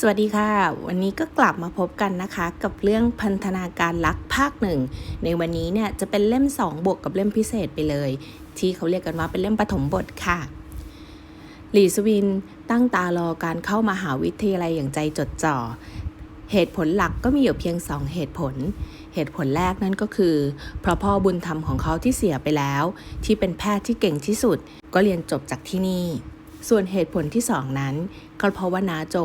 สวัสดีค่ะ วันนี้ก็กลับมาพบกันนะคะ กับเรื่องพันธนาการรักภาคหนึ่งในวันนี้เนี่ยจะเป็นเล่ม 2 บวกกับเล่มพิเศษไปเลย ที่เขาเรียกกันว่าเป็นเล่มปฐมบทค่ะ หลีสวินตั้งตารอการเข้ามาหาวิทยาลัยอย่างใจจดจ่อ เหตุผลหลักก็มีอยู่เพียงสองเหตุผล เหตุผลแรกนั่นก็คือ เพราะพ่อบุญธรรมของเขาที่เสียไปแล้ว ที่เป็นแพทย์ที่เก่งที่สุด ก็เรียนจบจากที่นี่ ส่วนเหตุผลที่สองนั้น ก็เพราะว่านาโจ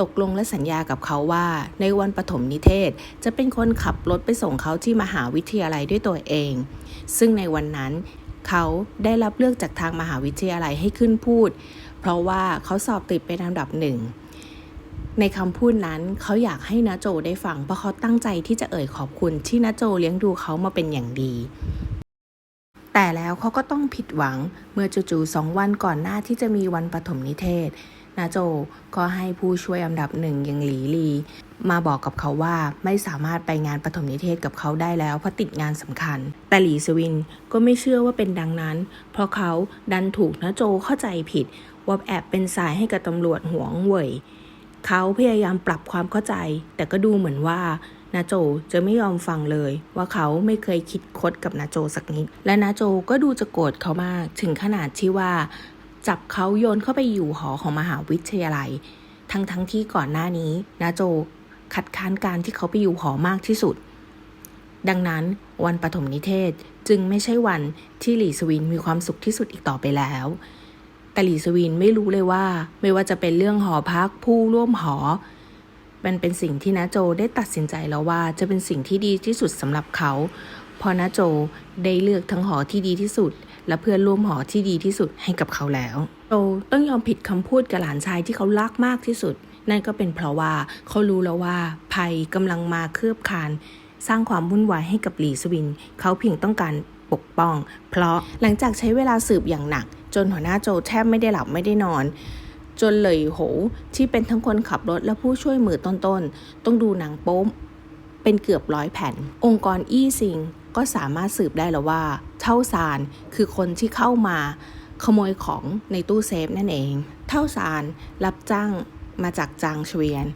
ตกลงและสัญญากับเขาว่า ในวันปฐมนิเทศจะเป็นคนขับรถไปส่งเขาที่มหาวิทยาลัยด้วยตัวเอง ซึ่งในวันนั้นเขาได้รับเลือกจากทางมหาวิทยาลัยให้ขึ้นพูด เพราะว่าเขาสอบติดเป็นอันดับหนึ่งในคำพูดนั้นเขาอยากให้นาโจได้ฟังเพราะเขาตั้งใจที่จะเอ่ยขอบคุณที่นาโจเลี้ยงดูเขามาเป็นอย่างดี แต่แล้วเขาก็ต้องผิดหวังเมื่อจู่ๆสองวันก่อนหน้าที่จะมีวันปฐมนิเทศ นาโจก็ให้ผู้ช่วยอันดับหนึ่งอย่างหลีลี มาบอกกับเขาว่าไม่สามารถไปงานปฐมนิเทศกับเขาได้แล้วเพราะติดงานสำคัญ แต่หลีสวินก็ไม่เชื่อว่าเป็นดังนั้น เพราะเขาดันถูกนาโจเข้าใจผิด ว่าแอบเป็นสายให้กับตำรวจหวงเว่ยเขาพยายามปรับความเข้าใจ แต่ก็ดูเหมือนว่า นาโจจะไม่ยอมฟังเลยว่าเขาไม่เคยคิดคดกับนาโจสักนิด และนาโจก็ดูจะโกรธเขามากถึงขนาดที่ว่า จับเขาโยนเข้าไปอยู่หอของมหาวิทยาลัย ทั้งทั้งที่ก่อนหน้านี้นาโจคัดค้านการที่เขาไปอยู่หอมากที่สุด ดังนั้นวันปฐมนิเทศจึงไม่ใช่วันที่หลี่สวินมีความสุขที่สุดอีกต่อไปแล้วแต่หลีสวินไม่รู้เลยว่า ไม่ว่าจะเป็นเรื่องหอพักผู้ร่วมหอ มันเป็นสิ่งที่นาโจได้ตัดสินใจแล้วว่าจะเป็นสิ่งที่ดีที่สุดสำหรับเขาเพราะนาโจได้เลือกทั้งหอที่ดีที่สุด และเพื่อนร่วมหอที่ดีที่สุดให้กับเขาแล้วโจต้องยอมผิดคำพูดกับหลานชายที่เขารักมากที่สุด นั่นก็เป็นเพราะว่าเขารู้แล้วว่าภัยกำลังมาเคลือบคานสร้างความวุ่นวายให้กับหลีสวิน เขาเพียงต้องการปกป้อง เพราะหลังจากใช้เวลาสืบอย่างหนัก จนหัวหน้าโจแทบไม่ได้หลับไม่ได้นอน จนเลยโหที่เป็นทั้งคนขับรถและผู้ช่วยมือต้นๆ ต้องดูหนังโป๊มเป็นเกือบร้อยแผ่น องค์กรอี้ซิงก็สามารถสืบได้แล้วว่า เท่าซานคือคนที่เข้ามา ขโมยของในตู้เซฟนั่นเอง เท่าซานรับจ้างมาจากจางเฉวียน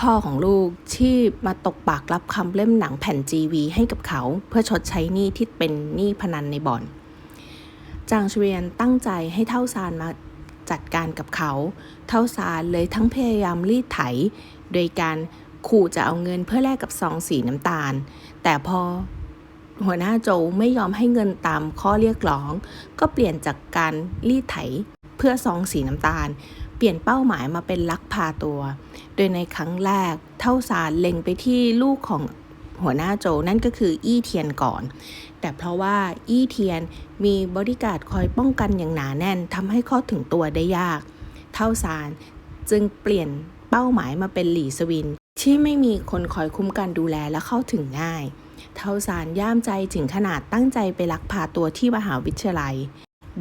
พ่อของลูกที่มาตกปากรับคำเล่มหนังแผ่น GV ให้กับเขา เพื่อชดใช้หนี้ที่เป็นหนี้พนันในบ่อน จางเฉวียนตั้งใจให้เท่าซานมา จัดการกับเขา เท่าซานเลยทั้งพยายามรีดไถ โดยการขู่จะเอาเงินเพื่อแลกกับซองสีน้ำตาล แต่พอหัวหน้าโจไม่ยอมให้เงินตามข้อเรียกร้อง ก็เปลี่ยนจากการรีดไถเพื่อซองสีน้ำตาล เปลี่ยนเป้าหมายมาเป็นลักพาตัว โดยในครั้งแรกเท่าสารเล็งไปที่ลูกของ หัวหน้าโจนั่นก็คืออี้เทียนก่อน แต่เพราะว่าอี้เทียนมีบริการคอยป้องกันอย่างหนาแน่นทำให้เข้าถึงตัวได้ยาก เท่าสารจึงเปลี่ยนเป้าหมายมาเป็นหลีสวิน ที่ไม่มีคนคอยคุ้มกันดูแลและเข้าถึงง่าย เท่าสารย่ามใจถึงขนาดตั้งใจไปลักพาตัวที่มหาวิทยาลัย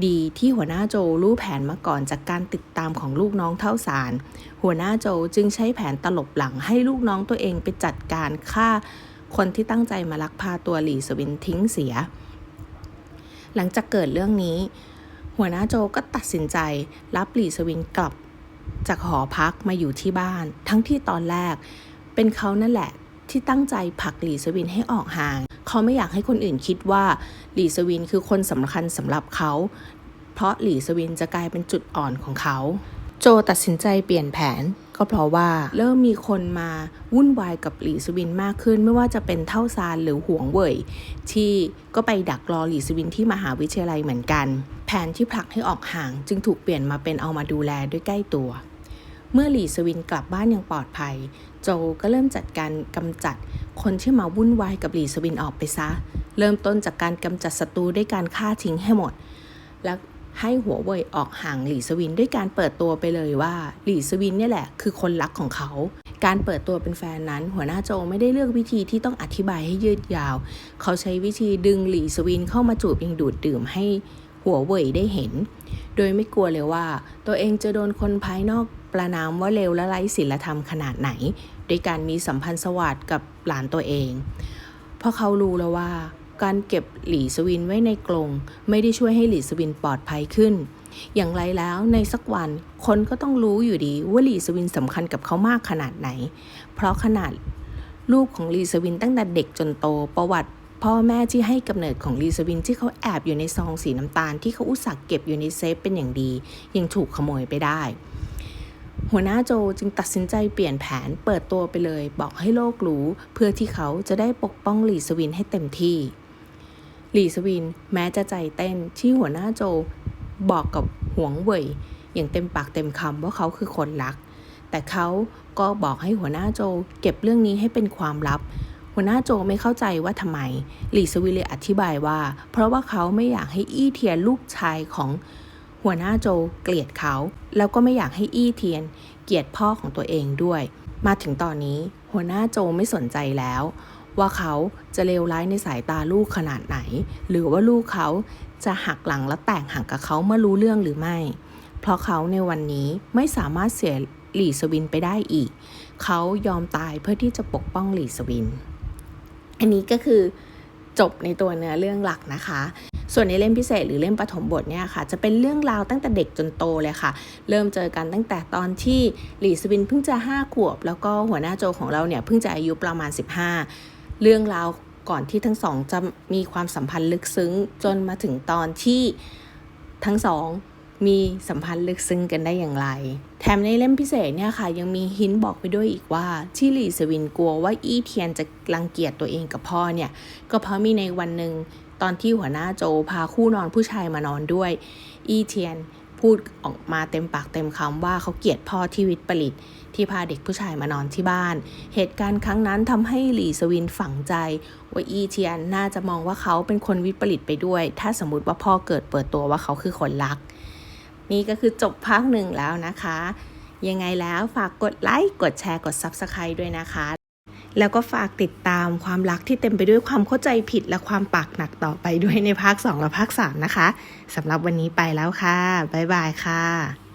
ดีที่หัวหน้าโจรู้แผนมาก่อนจากการติดตามของลูกน้องเท่าสาร หัวหน้าโจจึงใช้แผนตลบหลังให้ลูกน้องตัวเองไปจัดการฆ่า คนที่ตั้งใจมาลักพาตัวหลีสวินทิ้งเสีย หลังจากเกิดเรื่องนี้ หัวหน้าโจก็ตัดสินใจรับหลีสวินกลับจากหอพักมาอยู่ที่บ้าน ทั้งที่ตอนแรกเป็นเขานั่นแหละที่ตั้งใจผลักหลีสวินให้ออกห่าง เขาไม่อยากให้คนอื่นคิดว่าหลีสวินคือคนสำคัญสำหรับเขา เพราะหลีสวินจะกลายเป็นจุดอ่อนของเขา โจตัดสินใจเปลี่ยนแผน ก็เพราะว่าเริ่มมีคนมาวุ่นวายกับหลีสวินมากขึ้น ไม่ว่าจะเป็นเท่าซานหรือห่วงเว่ยที่ก็ไปดักรอหลีสวินที่มหาวิทยาลัยเหมือนกัน แผนที่ผลักให้ออกห่าง จึงถูกเปลี่ยนมาเป็นเอามาดูแลด้วยใกล้ตัว เมื่อหลีสวินกลับบ้านอย่างปลอดภัย โจก็เริ่มจัดการกำจัดคนที่มาวุ่นวายกับหลีสวินออกไปซะ เริ่มต้นจากการกำจัดศัตรูด้วยการฆ่าทิ้งให้หมด แล้ว ให้หัวเว่ยออกห่างหลี่สวินด้วยการเปิดตัวไปเลยว่าหลี่สวินเนี่ยแหละคือคนรักของเขา การเปิดตัวเป็นแฟนนั้น หัวหน้าโจไม่ได้เลือกวิธีที่ต้องอธิบายให้ยืดยาว เขาใช้วิธีดึงหลี่สวินเข้ามาจูบยังดูดดื่มให้หัวเว่ยได้เห็น โดยไม่กลัวเลยว่า ตัวเองจะโดนคนภายนอกประนามว่าเลวและไร้ศีลธรรมขนาดไหนโดยการมีสัมพันธ์สวัสดกับหลานตัวเอง เพราะเขารู้แล้วว่า การเก็บหลีสวินไว้ในกรงไม่ได้ช่วยให้หลีสวินปลอดภัยขึ้น อย่างไรแล้วในสักวันคนก็ต้องรู้อยู่ดีว่าหลีสวินสำคัญกับเขามากขนาดไหน เพราะขนาดลูกของลีสวินตั้งแต่เด็กจนโตประวัติพ่อแม่ที่ให้กำเนิดของลีสวินที่เขาแอบอยู่ในซองสีน้ำตาลที่เขาอุตส่าห์เก็บอยู่ในเซฟเป็นอย่างดี ยังถูกขโมยไปได้ หัวหน้าโจจึงตัดสินใจเปลี่ยนแผนเปิดตัวไปเลย บอกให้โลกรู้ เพื่อที่เขาจะได้ปกป้องหลีสวินให้เต็มที่ หลีสวินแม้จะใจเต้นที่หัวหน้าโจบอกกับหวงเว่ยอย่างเต็มปากเต็มคำว่าเขาคือคนรัก แต่เขาก็บอกให้หัวหน้าโจเก็บเรื่องนี้ให้เป็นความลับ หัวหน้าโจไม่เข้าใจว่าทำไม หลีสวินเลยอธิบายว่า เพราะว่าเขาไม่อยากให้อี้เทียนลูกชายของหัวหน้าโจเกลียดเขา แล้วก็ไม่อยากให้อี้เทียน เกลียดพ่อของตัวเองด้วย มาถึงตอนนี้หัวหน้าโจไม่สนใจแล้ว ว่าเขาจะเลวร้ายในสายตาลูกขนาดไหน หรือว่าลูกเขาจะหักหลังและแตกหักกับเขาเมื่อรู้เรื่องหรือไม่ เพราะเขาในวันนี้ไม่สามารถเสียหลีสวินไปได้อีก เขายอมตายเพื่อที่จะปกป้องหลีสวิน อันนี้ก็คือจบในตัวเนื้อเรื่องหลักนะคะ ส่วนในเล่มพิเศษหรือเล่มปฐมบทเนี่ยค่ะ จะเป็นเรื่องราวตั้งแต่เด็กจนโตเลยค่ะ เริ่มเจอกันตั้งแต่ตอนที่หลีสวินเพิ่งจะ5ขวบ แล้วก็หัวหน้าโจของเราเนี่ยเพิ่งจะอายุประมาณ 15 เรื่องราวก่อนที่ทั้งสองจะมีความสัมพันธ์ลึกซึ้งจนมาถึงตอนที่ทั้งสองมีสัมพันธ์ลึกซึ้งกันได้อย่างไร แถมในเล่มพิเศษเนี่ยค่ะยังมีหินบอกไปด้วยอีกว่าที่หลีสวินกลัวว่าอี้เทียนจะรังเกียจตัวเองกับพ่อเนี่ยก็เพราะมีในวันหนึ่งตอนที่หัวหน้าโจพาคู่นอนผู้ชายมานอนด้วย อี้เทียนพูดออกมาเต็มปากเต็มคำว่าเขาเกลียดพ่อที่วิตผลิต ที่พาเด็กผู้ชายมานอนที่บ้าน เหตุการณ์ครั้งนั้นทำให้หลีสวินฝังใจ ว่าอีเทียนน่าจะมองว่าเขาเป็นคนวิปริตไปด้วย ถ้าสมมติว่าพ่อเกิดเปิดตัวว่าเขาคือคนรัก นี่ก็คือจบภาคหนึ่งแล้วนะคะ ยังไงแล้วฝากกดไลค์กดแชร์กด Subscribe ด้วยนะคะ แล้วก็ฝากติดตามความรักที่เต็มไปด้วยความเข้าใจผิดและความปากหนักต่อไปด้วยในภาค 2 และภาค 3 นะคะสำหรับวันนี้ไปแล้วค่ะบ๊ายบายค่ะ